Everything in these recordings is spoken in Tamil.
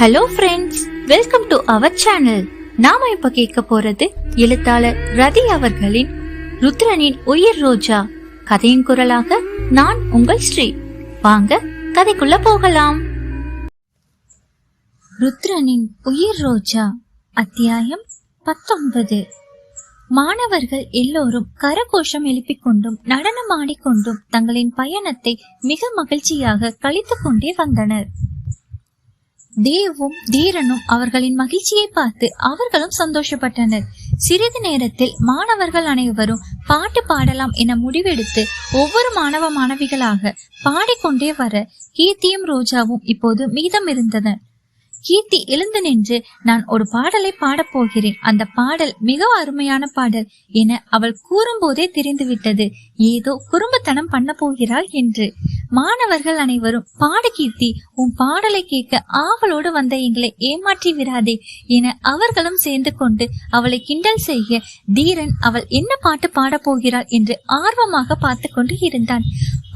Hello friends welcome to our channel நாம இப்ப கேட்க போறது எழுத்தாளர் ரதி அவர்களின் ருத்ரனின் உயிர் ரோஜா. கதையின் குரலாக நான் உங்கள் ஸ்ரீ. வாங்க கதைக்குள்ள போகலாம். ருத்ரனின் உயிர் ரோஜா அத்தியாயம் பத்தொன்பது. மாணவர்கள் எல்லோரும் கரகோஷம் எழுப்பிக் கொண்டும் நடனம் ஆடிக்கொண்டும் தங்களின் பயணத்தை மிக மகிழ்ச்சியாக கழித்துக் கொண்டே வந்தனர். தேவும் தீரனும் அவர்களின் மகிழ்ச்சியை பார்த்து அவர்களும் சந்தோஷப்பட்டனர். சிறிது நேரத்தில் மாணவர்கள் அனைவரும் பாட்டு பாடலாம் என முடிவெடுத்து ஒவ்வொரு மாணவ மாணவிகளாக பாடிக்கொண்டே வர கீர்த்தியும் ரோஜாவும் இப்போது மீதம் இருந்தனர் கீர்த்தி எழுந்து நின்று நான் ஒரு பாடலை பாடப் போகிறேன். அந்த பாடல் மிக அருமையான பாடல் என அவள் கூறும்போதே தெரிந்துவிட்டது. ஏதோ குறும்புத்தனம் பண்ண போகிறாள் என்று. மாணவர்கள் அனைவரும் பாடு கீர்த்தி உன் பாடலை கேட்க ஆவலோடு வந்த எங்களை ஏமாற்றி விடாதே என அவர்களும் சேர்ந்து கொண்டு அவளை கிண்டல் செய்ய தீரன் அவள் என்ன பாட்டு பாடப் போகிறாள் என்று ஆர்வமாக பார்த்து கொண்டு இருந்தான்.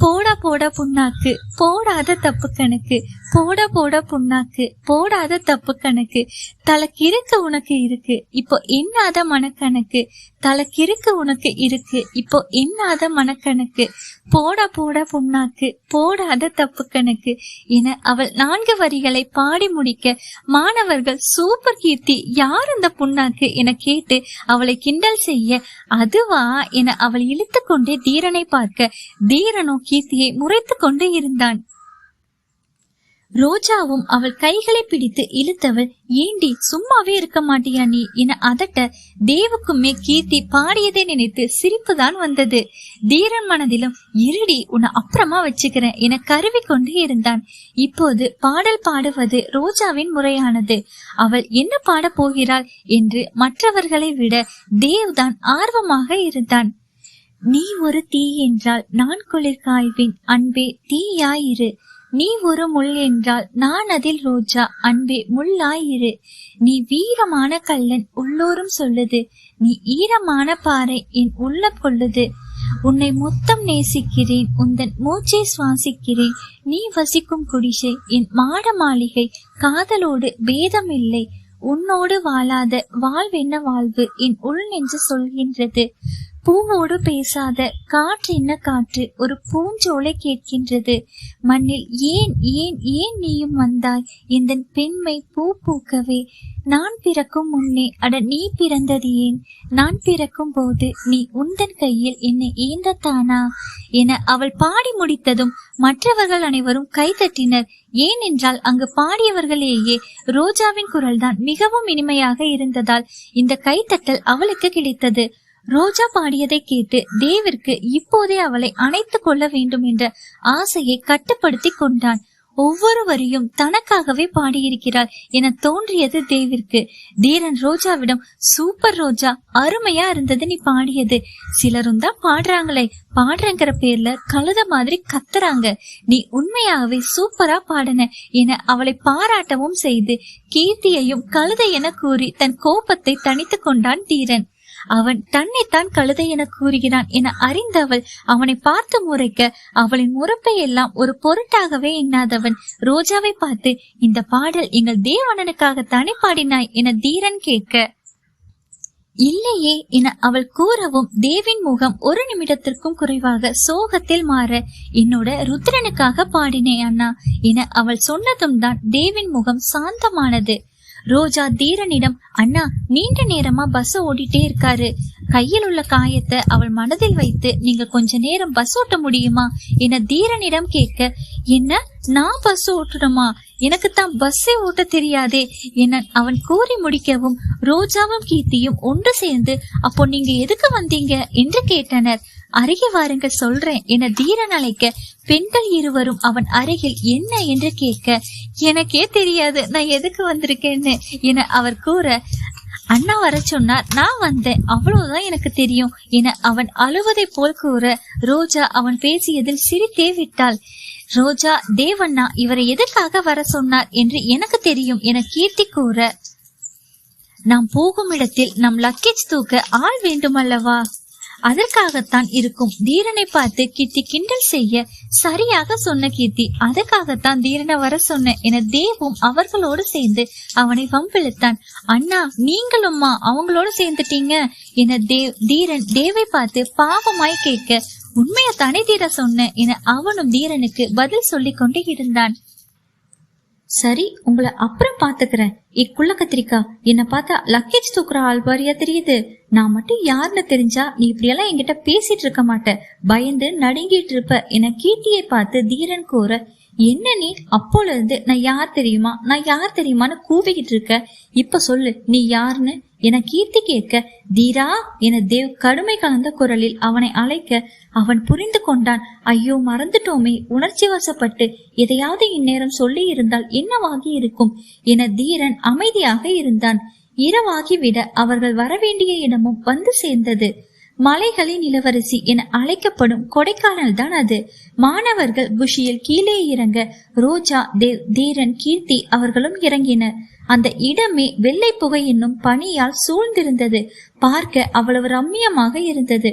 போடா போடா புண்ணாக்கு. போடாத தப்பு கணக்கு. போடா போடா புண்ணாக்கு. போடாத தப்பு கணக்கு. தலக்கிருக்கு உனக்கு இருக்கு. இப்போ என்னாத மனக்கணக்கு? தலக்கிருக்கு உனக்கு இருக்கு. இப்போ என்னாத மனக்கணக்கு போட போட புண்ணாக்கு. போடாத தப்பு கணக்கு என அவள் நான்கு வரிகளை பாடி முடிக்க மாணவர்கள் சூப்பர் கீர்த்தி யார் இந்த புண்ணாக்கு என கேட்டு அவளை கிண்டல் செய்ய அதுவா என அவள் இழுத்து கொண்டே தீரனை பார்க்க தீரனோ கீர்த்தியை முறைத்து கொண்டு இருந்தான். ரோஜாவும் அவள் கைகளை பிடித்து இழுத்தவள் ஏண்டி சும்மாவே இருக்க மாட்டியா நீ? என அதட்ட தேவுக்குமே கீர்த்தி பாடியதை நினைத்து சிரிப்புதான் வந்தது. தீரன் மனதிலும் இருடி உன்னை அப்புறமா வச்சுக்கிறேன் என கருவி கொண்டு இருந்தான். இப்போது பாடல் பாடுவது ரோஜாவின் முறையானது. அவள் என்ன பாடப் போகிறாள்? என்று மற்றவர்களை விட தேவ்தான் ஆர்வமாக இருந்தான். நீ ஒரு தீ என்றால் நான் குளிர்காய்வேன். அன்பே தீயாயிரு. நீ ஒரு முள் என்றால் நான் அதில் ரோஜா அன்பே முள்ளாயிரு. நீ வீரமான கல்லன் உள்ளோரும் சொல்லுது. நீ ஈரமான பாறை என் உள்ள கொள்ளுது. உன்னை மொத்தம் நேசிக்கிறேன் உந்தன் மூச்சை சுவாசிக்கிறேன். நீ வசிக்கும் குடிசை என் மாட மாளிகை காதலோடு பேதமில்லை. உன்னோடு வாழாத வாழ்வென்ன வாழ்வு என் உள் என்று சொல்கின்றது. பூவோடு பேசாத காற்று என்ன காற்று? ஒரு பூஞ்சோலை கேட்கின்றது. மண்ணில் ஏன் ஏன் ஏன் நீயும் வந்தாய்? இந்த பெண்மை பூ பூக்கவே? நான் பிறக்கும் முன்னே அட நீ பிறந்தது ஏன்? நான் பிறக்கும் போது நீ உந்தன் கையில் என்னை ஏந்தத்தானா? என அவள் பாடி முடித்ததும் மற்றவர்கள் அனைவரும் கைதட்டினர். ஏனென்றால் அங்கு பாடியவர்களேயே ரோஜாவின் குரல்தான் மிகவும் இனிமையாக இருந்ததால் இந்த கைத்தட்டல் அவளுக்கு கிடைத்தது. ரோஜா பாடியதை கேட்டு தேவிற்கு இப்போதே அவளை அணைத்துக் கொள்ள வேண்டும் என்ற ஆசையை கட்டுப்படுத்தி கொண்டான் ஒவ்வொரு வரியும் தனக்காகவே பாடியிருக்கிறாள் என தோன்றியது தேவிற்கு. தீரன் ரோஜாவிடம் சூப்பர் ரோஜா அருமையா இருந்தது நீ பாடியது. சிலரும் தான் பாடுறாங்களே பாடுறங்கிற பேர்ல கழுத மாதிரி கத்துறாங்க. நீ உண்மையாகவே சூப்பரா பாடின என அவளை பாராட்டவும் செய்து கீர்த்தியையும் கழுதை என கூறி தன் கோபத்தை தணித்து கொண்டான் தீரன். அவன் தன்னைத்தான் கழுதை என கூறுகிறான் என அறிந்தவள் அவனை பார்த்து முறைக்க அவளின் முறப்பை எல்லாம் ஒரு பொருட்டாகவே எண்ணாதவன். ரோஜாவை பார்த்து இந்த பாடல் எங்கள் தேவனனுக்காகத்தானே பாடினாய்? என தீரன் கேட்க இல்லையே என அவள் கூறவும் தேவின் முகம் ஒரு நிமிடத்திற்கும் குறைவாக சோகத்தில் மாற என்னோட ருத்ரனுக்காக பாடினே அண்ணா என அவள் சொன்னதும் தான் தேவின் முகம் சாந்தமானது. ரோஜா தீரனிடம் அண்ணா நீண்ட நேரமா பஸ் ஓடிட்டே இருக்காரு. கையில் உள்ள காயத்தை அவள் மனதில் வைத்து நீங்க கொஞ்ச நேரம் பஸ் ஓட்ட முடியுமா? என தீரனிடம் கேட்க என்ன? நான் பஸ் ஓட்டணுமா? எனக்கு தான் பஸ்ஸே ஓட்ட தெரியாதே என அவன் கூறி முடிக்கவும் ரோஜாவும் கீர்த்தியும் ஒன்று சேர்ந்து அப்போ நீங்க எதுக்கு வந்தீங்க? என்று கேட்டனர். அருகே வாருங்கள் சொல்றேன். என தீரன் அழைக்க பெண்கள் இருவரும் அவன் அருகில் என்ன என்று கேட்க எனக்கே தெரியாது. நான் எதுக்கு வந்திருக்கேன்னு? என அவர் கூற அண்ணா வர சொன்னார். நான் வந்தேன். அவ்வளவுதான் எனக்கு தெரியும் என அவன் அழுவதை போல் கூற ரோஜா அவன் பேசியதில் சிரித்தே விட்டாள். ரோஜா தேவண்ணா இவரை எதற்காக வர சொன்னார் என்று எனக்கு தெரியும் என கீர்த்தி கூற நாம் போகும் இடத்தில் நம் லக்கேஜ் தூக்க ஆள் வேண்டுமல்லவா? அதற்காகத்தான் இருக்கும் தீரனை பார்த்து கீர்த்தி கிண்டல் செய்ய சரியாக சொன்ன கீர்த்தி அதற்காகத்தான் தீரனை வர சொன்ன என தேவும் அவர்களோடு சேர்ந்து அவனை வம்பிழுத்தான். அண்ணா நீங்களும்மா அவங்களோட சேர்ந்துட்டீங்க என தேவ் தீரன் தேவை பார்த்து பாவமாய் கேட்க உண்மையை தனி தீர சொன்ன என அவனும் தீரனுக்கு பதில் சொல்லிக் கொண்டு இருந்தான். சரி உங்களை அப்புறம் பாத்துக்கிறேன் இக்குள்ள கத்திரிக்கா என்ன பார்த்தா லக்கேஜ் தூக்குற ஆள் பாரியா தெரியுது. நான் மட்டும் யாருன்னு தெரிஞ்சா நீ இப்படியெல்லாம் என்கிட்ட பேசிட்டு இருக்க மாட்டேன் பயந்து நடுங்கிட்டு இருப்ப. என கீர்த்தியை பார்த்து தீரன் கூற என்ன நீ? அப்போல இருந்து நான் யார் தெரியுமா? நான் யார் தெரியுமான்னு கூவிக்கிட்டு இருக்க இப்ப சொல்லு நீ யாருன்னு? என கீர்த்தி கேட்க தீரா என தேவ் கடுமை கலந்த குரலில் அவனை அழைக்க அவன் புரிந்து கொண்டான். ஐயோ மறந்துட்டோமே. உணர்ச்சி வசப்பட்டு எதையாவது இந்நேரம் சொல்லி இருந்தால் என்னவாகி இருக்கும் என தீரன் அமைதியாக இருந்தான். இரவாகிவிட அவர்கள் வரவேண்டிய இடமும் வந்து சேர்ந்தது. மலைகளின் இளவரசி என அழைக்கப்படும் கொடைக்கானல் தான் அது. மாணவர்கள் குஷியில் கீழே இறங்க ரோஜா தேவ் தீரன் கீர்த்தி அவர்களும் இறங்கினர். அந்த இடமே வெள்ளை புகை என்னும் பனியால் சூழ்ந்திருந்தது. பார்க்க அவ்வளவு ரம்மியமாக இருந்தது.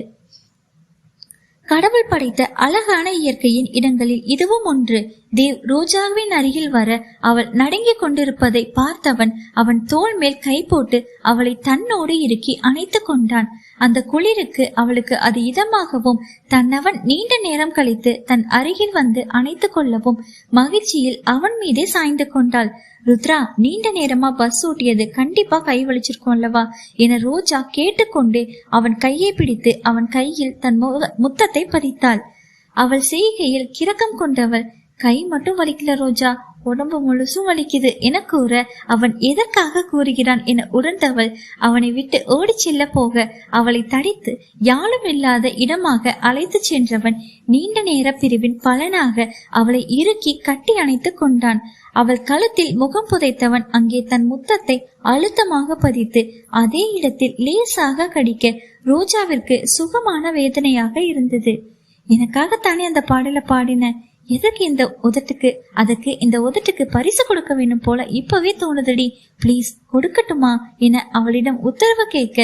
கடவுள் படைத்த அழகான இயற்கையின் இடங்களில் இதுவும் ஒன்று. தேவ் ரோஜாவின் அருகில் வர அவள் நடுங்கிக் கொண்டிருப்பதை பார்த்தவன் அவன் தோல் மேல் கை போட்டு அவளை தன்னோடு இறுக்கி அணைத்து கொண்டான். அந்த குளிருக்கு அவளுக்கு அது இதமாகவும் தன்னவன் நீண்ட நேரம் கழித்து தன் அருகில் வந்து அணைத்து கொள்ளவும் மகிழ்ச்சியில் அவன் மீதே சாய்ந்து கொண்டாள். ருத்ரா நீண்ட நேரமா பஸ் ஓட்டியது கண்டிப்பா கை வலிச்சிருக்கோம் அல்லவா? என ரோஜா கேட்டுக்கொண்டு அவன் கையை பிடித்து அவன் கையில் தன் முத்தத்தை பதித்தாள். அவள் செய்கையில் கிரக்கம் கொண்டவள். கை மட்டும் வலிக்கல ரோஜா. உடம்பு முழுசும் வலிக்குது என கூற அவன் எதற்காக கூறுகிறான் என உணர்ந்தவள் அவனை விட்டு ஓடி செல்ல போக அவளை தடித்து யாழும் இல்லாத இடமாக அழைத்து சென்றவன் நீண்ட நேர பிரிவின் பலனாக அவளை இறுக்கி கட்டி அணைத்துக் கொண்டான். அவள் கழுத்தில் முகம் புதைத்தவன் அங்கே தன் முத்தத்தை அழுத்தமாக பதித்து அதே இடத்தில் லேசாக கடிக்க ரோஜாவிற்கு சுகமான வேதனையாக இருந்தது. எனக்காகத்தானே அந்த பாடலை பாடின? எதுக்கு இந்த உதட்டுக்கு அதுக்கு இந்த உதட்டுக்கு பரிசு கொடுக்க வேண்டும் போல இப்பவே தோணுதடி. ப்ளீஸ் கொடுக்கட்டுமா என அவளிடம் உத்தரவு கேட்க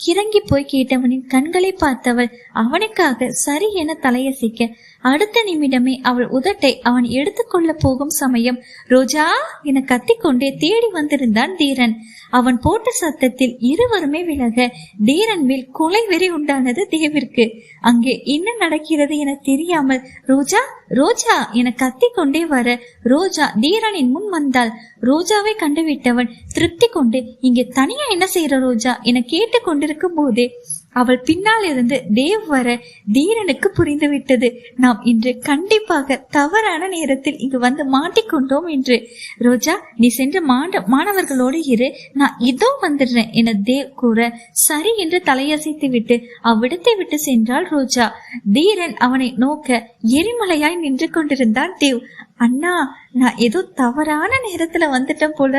கிறங்கி போய் கேட்டவனின் கண்களை பார்த்தவள் அவனுக்காக சரி என தலையசைக்க அடுத்த நிமிடமே அவள் உதட்டை அவன் எடுத்துக்கொள்ள போகும் சமயம் ரோஜா என கத்திக்கொண்டே தேடி வந்திருந்தான் தீரன். அவன் போட்ட சத்தத்தில் இருவருமே விலக தீரன் மேல் கொலை வெறி உண்டானது தேவிற்கு. அங்கே என்ன நடக்கிறது என தெரியாமல் ரோஜா ரோஜா என கத்திக்கொண்டே வர ரோஜா தீரனின் முன் வந்தாள். ரோஜாவை கண்டுவிட்டவன் திருப்தி கொண்டு இங்கே தனியா என்ன செய்யற ரோஜா? என கேட்டு கொண்டிருக்கும் போதே அவள் பின்னால் இருந்து தேவ் வர தீரனுக்கு புரிந்துவிட்டது. நாம் இன்று கண்டிப்பாக தவறான நேரத்தில் இங்கு வந்து மாட்டிக்கொண்டோம் என்று. ரோஜா நீ சென்று மாண்ட மாணவர்களோடு இரு. நான் இதோ வந்துடுறேன் என தேவ் கூற சரி என்று தலையசைத்து விட்டு அவ்விடத்தை விட்டு சென்றாள் ரோஜா. தீரன் அவனை நோக்க எரிமலையாய் நின்று கொண்டிருந்தான் தேவ். அண்ணா நான் ஏதோ தவறான நேரத்துல வந்துட்டேன் போல.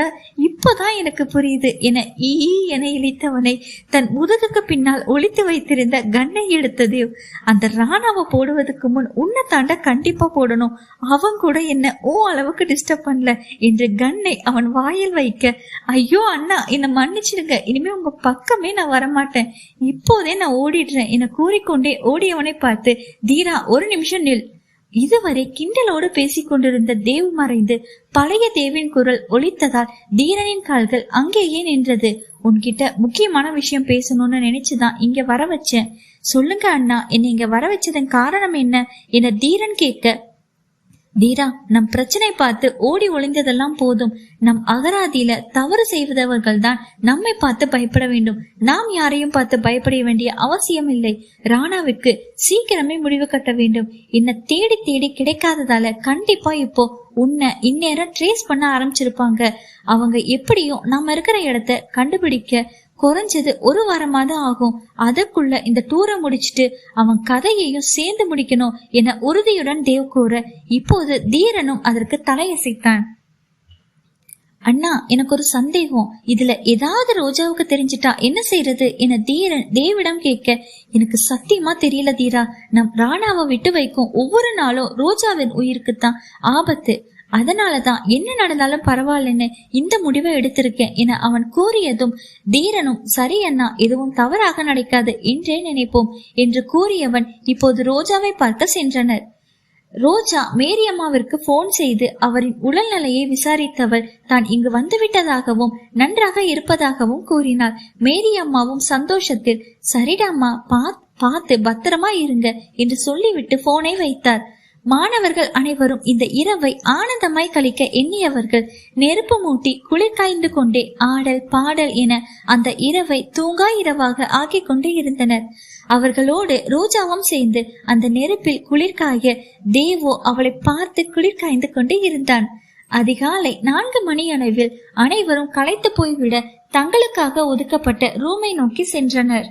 இப்போதான் எனக்கு புரியுது என ஈ என இழித்தவனை தன் முதுகுக்கு பின்னால் ஒழித்து வைத்திருந்த கண்ணை எடுத்ததே அந்த ராணாவை போடுவதற்கு முன் உன்னை தாண்ட கண்டிப்பா போடணும். அவன் கூட என்ன ஓ அளவுக்கு டிஸ்டர்ப் பண்ணல என்று கண்ணை அவன் வாயில் வைக்க ஐயோ அண்ணா என்னை மன்னிச்சிடுங்க. இனிமே உங்க பக்கமே நான் வரமாட்டேன். இப்போதே நான் ஓடிடுறேன் என கூறிக்கொண்டே ஓடியவனை பார்த்து தீரா ஒரு நிமிஷம் நில். இதுவரை கிண்டலோடு பேசிக் கொண்டிருந்த தேவ் மறைந்து பழைய தேவின் குரல் ஒலித்ததால் தீரனின் கால்கள் அங்கேயே நின்றது? உன்கிட்ட முக்கியமான விஷயம் பேசணும்னு நினைச்சுதான் இங்க வர வச்சேன் சொல்லுங்க அண்ணா என்னை இங்க வர வச்சதன் காரணம் என்ன? என தீரன் கேட்க தீரா நம் பிரச்சனை பார்த்து ஓடி ஒளிந்ததெல்லாம் போதும். நம் அகராதியில தவறு செய்வதவர்கள் தான் நம்மை பார்த்து பயப்பட வேண்டும். நாம் யாரையும் பார்த்து பயப்பட வேண்டிய அவசியம் இல்லை. ராணாவிற்கு சீக்கிரமே முடிவு கட்ட வேண்டும். என்ன தேடி தேடி கிடைக்காததால கண்டிப்பா இப்போ உன்னை இந்நேரம் ட்ரேஸ் பண்ண ஆரம்பிச்சிருப்பாங்க. அவங்க எப்படியும் நம்ம இருக்கிற இடத்த கண்டுபிடிக்க குறைஞ்சது ஒரு வாரமாவது ஆகும். அதற்குள்ள இந்த டூரை முடிச்சிட்டு அவன் கதையையும் சேர்ந்து முடிக்கணும் என உறுதியுடன் தேவ் கூற இப்போது தீரனும் அதற்கு தலையசைத்தான். அண்ணா எனக்கு ஒரு சந்தேகம். இதுல ஏதாவது ரோஜாவுக்கு தெரிஞ்சிட்டா என்ன செய்யறது என தீரன் தேவிடம் கேட்க எனக்கு சத்தியமா தெரியல தீரா. நம் ராணாவை விட்டு வைக்கும் ஒவ்வொரு நாளும் ரோஜாவின் உயிருக்குத்தான் ஆபத்து. அதனாலதான் என்ன நடந்தாலும் பரவாயில்லன்னு இந்த முடிவை எடுத்திருக்கேன் என அவன் கூறியதும் தீரனும் சரி அண்ணா எதுவும் தவறாக நடக்காது என்றே நினைப்போம் என்று கூறியவன் இப்போது ரோஜாவை பார்க்க சென்றனர். ரோஜா மேரியம்மாவிற்கு போன் செய்து அவரின் உடல்நிலையை விசாரித்தவள் தான் இங்கு வந்துவிட்டதாகவும் நன்றாக இருப்பதாகவும் கூறினாள். மேரியம்மாவும் சந்தோஷத்தில் சரிடாமா பாத் பார்த்து பத்திரமா இருங்க என்று சொல்லிவிட்டு போனை வைத்தார். மாணவர்கள் அனைவரும் இந்த இரவை ஆனந்தமாய் கழிக்க எண்ணியவர்கள் நெருப்பு மூட்டி குளிர் காய்ந்து கொண்டே ஆடல் பாடல் என அந்த இரவை தூங்கா இரவாக ஆக்கிக் கொண்டு இருந்தனர். அவர்களோடு ரோஜாவும் சேர்ந்து அந்த நெருப்பில் குளிர்காய தேவோ அவளை பார்த்து குளிர் காய்ந்து கொண்டு இருந்தான். அதிகாலை நான்கு மணி அளவில் அனைவரும் களைத்து போய்விட தங்களுக்காக ஒதுக்கப்பட்ட ரூமை நோக்கி சென்றனர்.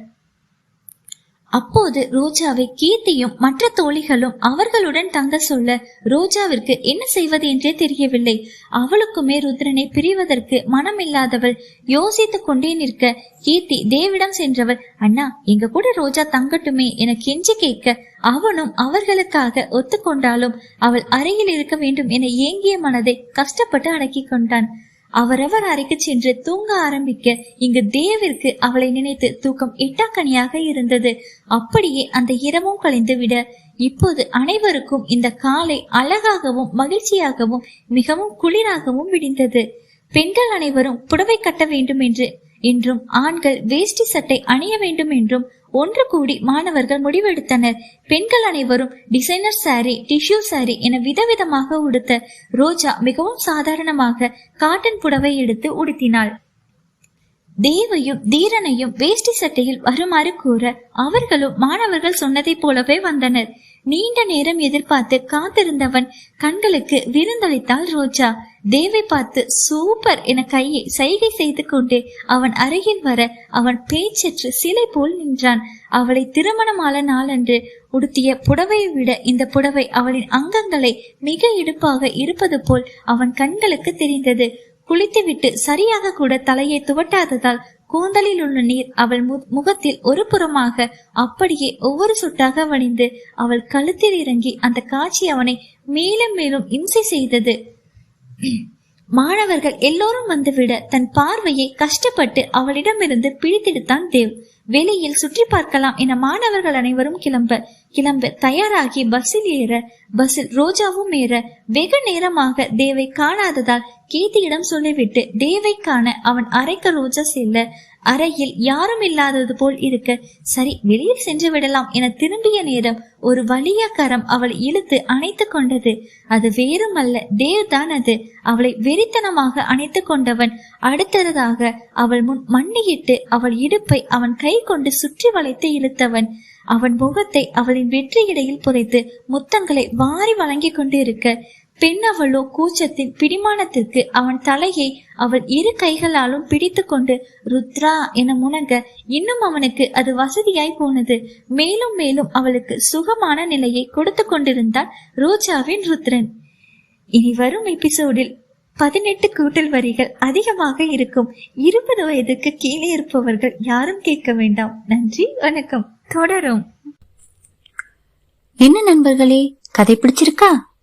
அப்போது ரோஜாவை கீர்த்தியும் மற்ற தோழிகளும் அவர்களுடன் தங்க சொல்ல ரோஜாவிற்கு என்ன செய்வது என்றே தெரியவில்லை. அவளுக்குமே ருத்ரனை பிரிவதற்கு மனமில்லாதவள் யோசித்துக் கொண்டே நிற்க கீர்த்தி தேவிடம் சென்றவள் அண்ணா எங்க கூட ரோஜா தங்கட்டுமே என கெஞ்சி கேட்க அவனும் அவர்களுக்காக ஒத்துக்கொண்டாலும் அவள் அறையில் இருக்க வேண்டும் என ஏங்கிய மனதை கஷ்டப்பட்டு அடக்கிக் கொண்டான். அவரவர் அறைக்கு சென்று தூங்க ஆரம்பிக்க இங்கு தேவிற்கு அவளை நினைத்து தூக்கம் எட்டாக்கனியாக இருந்தது. அப்படியே அந்த இரவும் கழிந்து விட இப்போது அனைவருக்கும் இந்த காலை அழகாகவும் மகிழ்ச்சியாகவும் மிகவும் குளிராகவும் விடிந்தது. பெண்கள் அனைவரும் புடவை கட்ட வேண்டும் என்று என்றும் ஆண்கள் வேஷ்டி சட்டை அணிய வேண்டும் என்றும் ஒன்று கூடி மாணவர்கள் முடிவெடுத்தனர். பெண்கள் அனைவரும் டிசைனர் சாரி டிஷ்யூ சாரி என விதவிதமாக உடுத்த ரோஜா மிகவும் சாதாரணமாக காட்டன் புடவை எடுத்து உடுத்தினாள். தேவையும் தீரனையும் வேஷ்டி சட்டையில் வருமாறு கூற அவர்களும் மாணவர்கள் சொன்னதைப் போலவே வந்தனர். நீண்ட நேரம் எதிர்பார்த்து காத்திருந்தவன் கண்களுக்கு விருந்தளித்தாள் ரோஜா. தேவை பார்த்து சூப்பர் என கையை சைகை செய்து கொண்டு அவன் அருகில் வர அவன் பேச்சற்று சிலை போல் நின்றான். அவளை திருமணமான நாளன்று உடுத்திய புடவையை விட இந்த புடவை அவளின் அங்கங்களை மிக இடுப்பாக இருப்பது போல் அவன் கண்களுக்கு தெரிந்தது. குளித்துவிட்டு சரியாக கூட தலையை துவட்டாததால் கூந்தலில் உள்ள நீர் அவள் முகத்தில் ஒரு புறமாக அப்படியே ஒவ்வொரு சொட்டாக வழிந்து அவள் கழுத்தில் இறங்கி அந்த காட்சி அவனை மேலும் மேலும் இம்சை செய்தது. மாணவர்கள் எல்லோரும் வந்துவிட தன் பார்வையை கஷ்டப்பட்டு அவளிடமிருந்து பிடித்தெடுத்தான் தேவ். வெளியில் சுற்றி பார்க்கலாம் என மாணவர்கள் அனைவரும் கிளம்ப கிளம்ப தயாராகி பஸ்ஸில் ஏற பஸ்ஸில் ரோஜாவும் ஏற வெகு நேரமாக தேவை காணாததால் கீர்த்தியிடம் சொல்லிவிட்டு தேவை காண அவன் அறைக்கு ரோஜா செல்ல அறையில் யாரும் இல்லாதது போல் இருக்க சரி வெளியில் சென்று விடலாம் என திரும்பிய நேரம் ஒரு வலிய கரம் அவள் இழுத்து அணைத்து கொண்டது. அது வேறுமல்ல தேவ் தான் அது. அவளை வெறித்தனமாக அணைத்து கொண்டவன் அடுத்ததாக அவள் முன் மண்ணியிட்டு அவள் இடுப்பை அவன் கை கொண்டு சுற்றி வளைத்து இழுத்தவன். அவன் முகத்தை அவளின் வெற்றி இடையில் புதைத்து முத்தங்களை வாரி வழங்கி கொண்டு இருக்க பெண் அவளோ கூச்சத்தின் பிடிமானத்திற்கு அவன் தலையை அவள் இரு கைகளாலும் பிடித்து கொண்டு ருத்ரா என முணங்க இன்னும் அவனுக்கு அது வசதியாய் போனது. மேலும் மேலும் அவளுக்கு சுகமான நிலையை கொடுத்து கொண்டிருந்தான் ரோஜாவின் ருத்ரன். இனி வரும் எபிசோடில் பதினெட்டு கூட்டல் வரிகள் அதிகமாக இருக்கும். இருபது வயதுக்கு கீழே இருப்பவர்கள் யாரும் கேட்க வேண்டாம். நன்றி வணக்கம். தொடரும். என்ன நண்பர்களே கதை பிடிச்சிருக்கா?